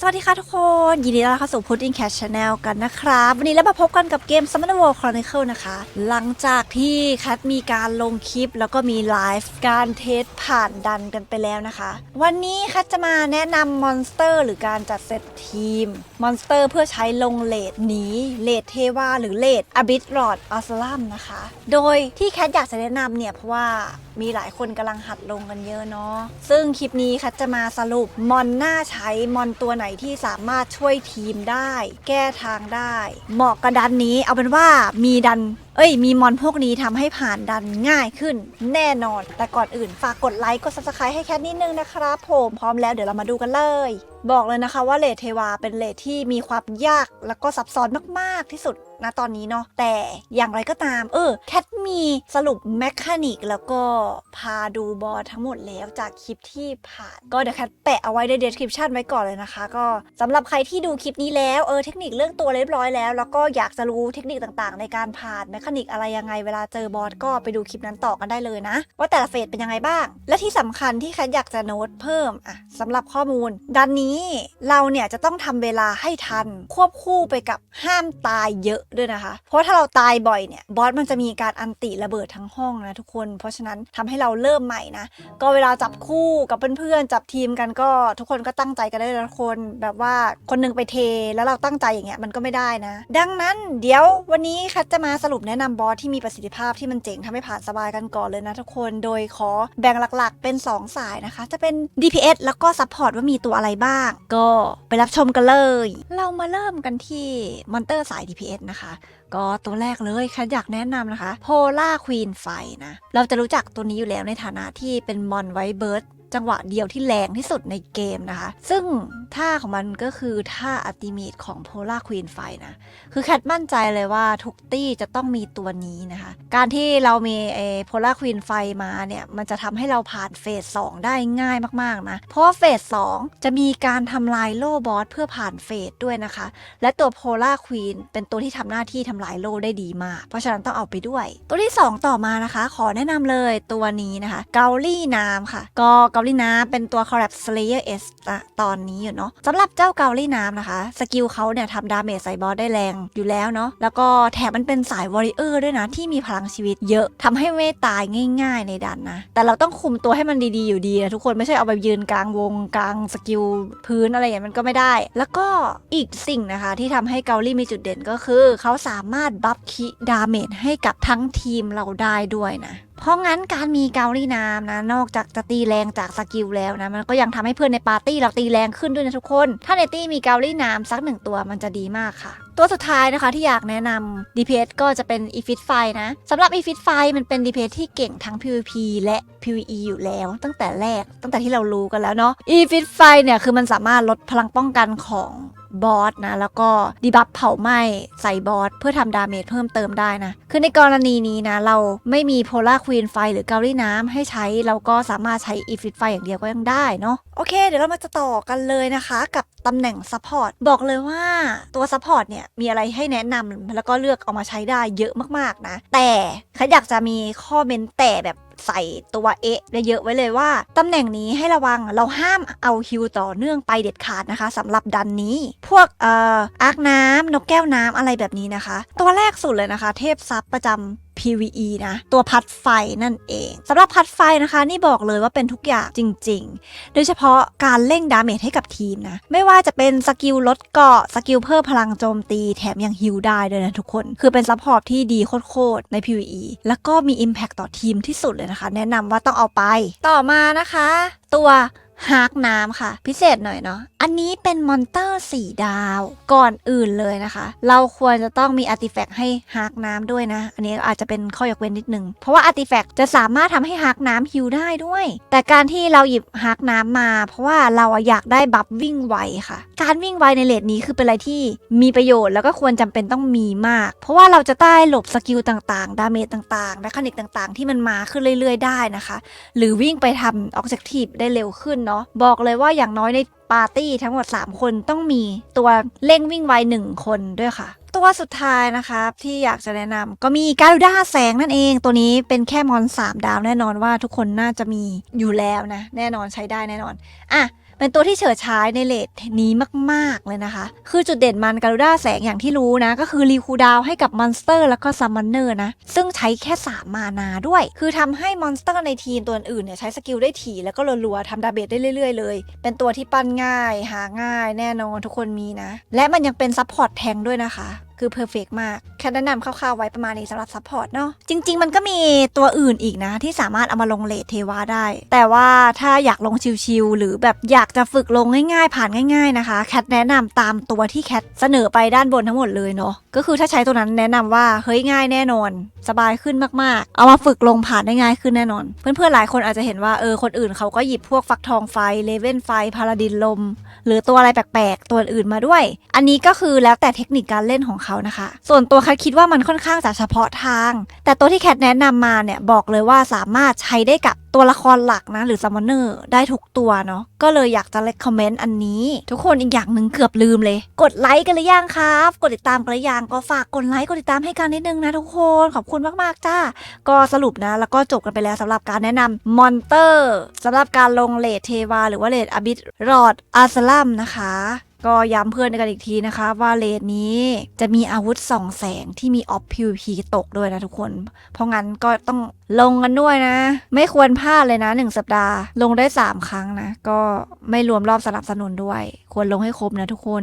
สวัสดีค่ะทุกคน ยินดีต้อนรับเข้าสู่ Pudding Cat Channel กันนะครับ วันนี้เรามาพบกันกับเกม Summoner War Chronicle นะคะ หลังจากที่แคทมีการลงคลิปแล้วก็มีไลฟ์การเทสผ่านดันกันไปแล้วนะคะ วันนี้แคทจะมาแนะนำมอนสเตอร์หรือการจัดเซตทีมมอนสเตอร์เพื่อใช้ลงเลดหนีเลดเทวาหรือเลดอบิทรอดอัสลัมนะคะ โดยที่แคทอยากจะแนะนำเนี่ยเพราะว่ามีหลายคนกำลังหัดลงกันเยอะเนาะซึ่งคลิปนี้แคทจะมาสรุปมอนน่าใช้มอนตัวไหนที่สามารถช่วยทีมได้ แก้ทางได้ เหมาะกับดันนี้เอาเป็นว่ามีดัน เอ้ย มีมอนพวกนี้ทำให้ผ่านดันง่ายขึ้นแน่นอน แต่ก่อนอื่นฝากกดไลค์กด subscribe ให้แคทนิดนึงนะครับผมพร้อมแล้วเดี๋ยวเรามาดูกันเลย บอกเลยนะคะว่าเลทเทวาเป็นเลทที่มีความยากแล้วก็ซับซ้อนมากๆที่สุดนะตอนนี้เนาะแต่อย่างไรก็ตาม เออแคทมีสรุปแมคานิกแล้วก็พาดูบอสทั้งหมดแล้วจากคลิปที่ผ่าน ก็เดี๋ยวแคทแปะเอาไว้ใน description ไว้ก่อนเลยนะคะ ก็สำหรับใครที่ดูคลิปนี้แล้วเออเทคนิคเรื่องตัวเรียบร้อยแล้ว แล้วก็อยากจะรู้เทคนิคต่างๆ ในการผ่านแมคานิกอะไรยังไงเวลาเจอบอสก็ไปดูคลิปนั้นต่อกันได้เลยนะ ว่าแต่ละเฟสเป็นยังไงบ้าง และที่สำคัญที่แคทอยากจะโน้ตเพิ่มอะสำหรับข้อมูลดันนี้เราเนี่ยจะต้องทำเวลาให้ทันควบคู่ไปกับห้ามตายเยอะด้วยนะคะ เพราะถ้าเราตายบ่อยเนี่ยบอสมันจะมีการอันติระเบิดทั้งห้องนะทุกคน เพราะฉะนั้นทำให้เราเริ่มใหม่นะ ก็เวลาจับคู่กับเพื่อนๆจับทีมกันก็ทุกคนก็ตั้งใจกันได้ละคนแบบว่าคนหนึงไปเทแล้วเราตั้งใจอย่างเงี้ยมันก็ไม่ได้นะ ดังนั้นเดี๋ยววันนี้คัดจะมาสรุปแนะนำบอสที่มีประสิทธิภาพที่มันเจ๋งทำให้ผ่านสบายกันก่อนเลยนะทุกคนโดยขอแบ่งหลักๆ เป็น 2 สายนะคะ จะเป็น DPS แล้วก็ซัพพอร์ตว่ามีตัวอะไรบ้าง ก็ไปรับชมกันเลย เรามาเริ่มกันที่มอนเตอร์สาย DPS นะคะก็ตัวแรกเลยคันอยากแนะนำนะคะโพล่าควีนไฟนะ เราจะรู้จักตัวนี้อยู่แล้วในฐานะที่เป็นมอนไวเบิร์ด จังหวะเดียวที่แรงที่สุดในเกมนะคะ ซึ่งท่าของมันก็คือท่าอัติเมตของโพล่าควีนไฟนะ คือแคทมั่นใจเลยว่าทุกตี้จะต้องมีตัวนี้นะคะ การที่เรามีเอโพล่าควีนไฟมาเนี่ย มันจะทำให้เราผ่านเฟส 2 ได้ง่ายมากๆนะ เพราะเฟส 2 จะมีการทำลายโล่บอสเพื่อผ่านเฟสด้วยนะคะ และตัวโพล่าควีนเป็นตัวที่ทำหน้าที่ทำลายโล่ได้ดีมาก เพราะฉะนั้นต้องเอาไปด้วย ตัวที่ 2 ต่อมานะคะ ขอแนะนำเลยตัวนี้นะคะเกาลี่น้ำค่ะก็เกาลี่น้ำเป็นตัว Collab Slayer S ตอนนี้อยู่เนาะสำหรับเจ้าเกาลี่น้ำนะคะ สกิลเขาเนี่ยทำดาเมจใส่บอสได้แรงอยู่แล้วเนาะแล้วก็แถมมันเป็นสายวอริเออร์ด้วยนะที่มีพลังชีวิตเยอะทำให้ไม่ตายง่าย ๆ ในดันนะ แต่เราต้องคุมตัวให้มันดีๆอยู่ดีนะทุกคนไม่ใช่เอาไปยืนกลางวงกลางสกิลพื้นอะไรอย่างนี้มันก็ไม่ได้ แล้วก็อีกสิ่งนะคะที่ทำให้เกาลี่มีจุดเด่นก็คือ เขาสามารถบัฟคิดาเมจให้กับทั้งทีมเราได้ด้วยนะ เพราะงั้นการมีเกาลี่น้ำนะ นอกจากจะตีแรงจากสกิลแล้วนะ มันก็ยังทำให้เพื่อนในปาร์ตี้เราตีแรงขึ้นด้วยนะทุกคน ถ้าในตี้มีเกาลี่น้ำสักหนึ่งตัวมันจะดีมากค่ะ ตัวสุดท้ายนะคะที่อยากแนะนำ DPS ก็จะเป็น e f i t ไฟนะสำหรับ e f i t ไฟมันเป็น DPS ที่เก่งทั้ง PVP และ PVE อยู่แล้ว ตั้งแต่แรกตั้งแต่ที่เรารู้กันแล้วเนาะ e f i t ไฟเนี่ยคือมันสามารถลดพลังป้องกันของ บอสนะ แล้วก็ดีบัฟเผาไหม้ใส่บอสเพื่อทำดาเมจเพิ่มเติมได้นะ คือในกรณีนี้นะ เราไม่มีโพล่าควีนไฟหรือเกาลี่น้ำให้ใช้ เราก็สามารถใช้อีฟิตไฟอย่างเดียวก็ยังได้เนาะโอเค เดี๋ยวเรามาจะต่อกันเลยนะคะ กับตำแหน่งซัพพอร์ตบอกเลยว่าตัวซัพพอร์ตเนี่ยมีอะไรให้แนะนำแล้วก็เลือกเอามาใช้ได้เยอะมากๆนะ แต่ใครอยากจะมีข้อเมนแต่แบบ ใส่ตัวเอะเยอะๆไว้เลยว่าตำแหน่งนี้ให้ระวังเราห้ามเอาฮิวต่อเนื่องไปเด็ดขาดนะคะสำหรับดันนี้ พวกเอ่ออาร์กน้ำนกแก้วน้ำอะไรแบบนี้นะคะ ตัวแรกสุดเลยนะคะ เทพซับประจำ PVE นะ ตัวพัดไฟนั่นเองสำหรับพัดไฟนะคะ นี่บอกเลยว่าเป็นทุกอย่างจริง ๆ โดยเฉพาะการเร่งดาเมจให้กับทีมนะ ไม่ว่าจะเป็นสกิลลดเกาะสกิลเพิ่มพลังโจมตีแถมยังฮิลได้ด้วยนะทุกคน คือเป็นซัพพอร์ตที่ดีโคตรๆใน PVE แล้วก็มี Impact ต่อทีมที่สุดเลยนะคะ แนะนำว่าต้องเอาไป ต่อมานะคะ ตัว ฮาร์กน้ำค่ะ พิเศษหน่อยเนาะอันนี้เป็นมอนเตอร์4ดาวก่อนอื่นเลยนะคะ เราควรจะต้องมีอาร์ติแฟกต์ให้ฮาร์กน้ำด้วยนะ อันนี้อาจจะเป็นข้อยกเว้นนิดนึง เพราะว่าอาร์ติแฟกต์จะสามารถทำให้ฮาร์กน้ำฮิวได้ด้วย แต่การที่เราหยิบฮาร์กน้ำมา เพราะว่าเราอยากได้บัฟวิ่งไวค่ะ การวิ่งไวในเลดนี้คือเป็นอะไรที่มีประโยชน์แล้วก็ควรจำเป็นต้องมีมาก เพราะว่าเราจะได้หลบสกิลต่างๆ ดาเมจต่างๆและคณิกต่างๆ ที่มันมาขึ้นเรื่อยๆ ได้นะคะ หรือวิ่งไปทำออบเจกตีฟได้เร็วขึ้นเนาะบอกเลยว่าอย่างน้อยในปาร์ตี้ทั้งหมด 3 คนต้องมีตัวเร่งวิ่งไว1คนด้วยค่ะ ตัวสุดท้ายนะคะที่อยากจะแนะนำก็มีการูด้าแสงนั่นเอง ตัวนี้เป็นแค่มอน 3 ดาวแน่นอนว่าทุกคนน่าจะมีอยู่แล้วนะ แน่นอนใช้ได้แน่นอน อะ เป็นตัวที่เฉิดฉายในเลทนี้มากๆเลยนะคะ คือจุดเด่นมันการูด้าแสงอย่างที่รู้นะ ก็คือรีคูดาวให้กับมอนสเตอร์แล้วก็ซัมมอนเนอร์นะ ซึ่งใช้แค่ 3 มานาด้วย คือทำให้มอนสเตอร์ในทีมตัวอื่นเนี่ยใช้สกิลได้ถี่แล้วก็รัวๆทำดาเมจได้เรื่อยๆเลย เป็นตัวที่ปั้นง่าย หาง่าย แน่นอนทุกคนมีนะ และมันยังเป็นซัพพอร์ตแทงด้วยนะคะ คือเพอร์เฟกมากแค่แนะนำคร่าวๆไว้ประมาณนี้สำหรับซัพพอร์ตเนาะจริง ๆ มันก็มีตัวอื่นอีกนะ ที่สามารถเอามาลงเลทเทวาได้ แต่ว่าถ้าอยากลงชิวๆหรือแบบอยากจะฝึกลงง่ายๆ ผ่านง่าย ๆนะคะแคทแนะนำตามตัวที่แคทเสนอไปด้านบนทั้งหมดเลยเนาะก็คือถ้าใช้ตัวนั้นแนะนำว่าเฮ้ยง่ายแน่นอน สบายขึ้นมากๆ เอามาฝึกลงผ่านได้ง่ายขึ้นแน่นอน เพื่อนๆหลายคนอาจจะเห็นว่าเออคนอื่นเขาก็หยิบพวกฟักทองไฟเลเว่นไฟพาราดินลม หรือตัวอะไรแปลกๆ ตัวอื่นมาด้วย อันนี้ก็คือแล้วแต่เทคนิคการเล่นของเขานะคะ ส่วนตัวแคทคิดว่ามันค่อนข้างจะเฉพาะทาง แต่ตัวที่แคทแนะนำมาเนี่ยบอกเลยว่าสามารถใช้ได้กับตัวละครหลักนะ หรือซัมมอนเนอร์ได้ทุกตัวเนาะก็เลยอยากจะเล c คอมเมนต์อันนี้ ทุกคนอีกอย่างหนึ่งเกือบลืมเลย กดไลค์กันหรือยังครับ กดติดตามกันหรือยังก็ฝากกดไลค์กดติดตามให้กันนิดนึงนะทุกคนขอบคุณมากๆจ้าก็สรุปนะ แล้วก็จบกันไปแล้วสำหรับการแนะนำมอนเตอร์สำหรับการลงเลทเทวา หรือว่าเลทอบิทรอดอาสลัมนะคะ ก็ย้ำเพื่อนกันอีกทีนะคะว่าเลทนี้จะมีอาวุธส่องแสงที่มีออฟ PVP ตกด้วยนะทุกคน เพราะงั้นก็ต้องลงกันด้วยนะ ไม่ควรพลาดเลยนะ 1 สัปดาห์ ลงได้ 3 ครั้งนะ ก็ไม่รวมรอบสนับสนุนด้วย ควรลงให้ครบนะทุกคน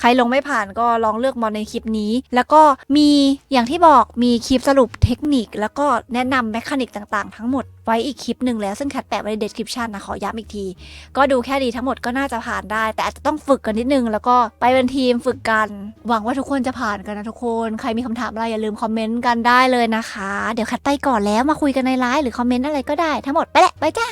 ใครลงไม่ผ่านก็ลองเลือกมอนในคลิปนี้ แล้วก็มีอย่างที่บอกมีคลิปสรุปเทคนิค แล้วก็แนะนำแมคานิกต่างๆ ทั้งหมด ไว้อีกคลิปหนึ่งแล้วซึ่งแคทแปะไว้ใน description นะ ขอย้ำอีกที ก็ดูแค่ดีทั้งหมดก็น่าจะผ่านได้ แต่อาจจะต้องฝึกกันนิดนึง แล้วก็ไปเป็นทีมฝึกกัน หวังว่าทุกคนจะผ่านกันนะทุกคน ใครมีคำถามอะไรอย่าลืมคอมเมนต์กันได้เลยนะคะ เดี๋ยวแคทไปก่อนแล้วมาคุยกันในไลน์หรือคอมเมนต์อะไรก็ได้ทั้งหมดไปแหละไปจ้า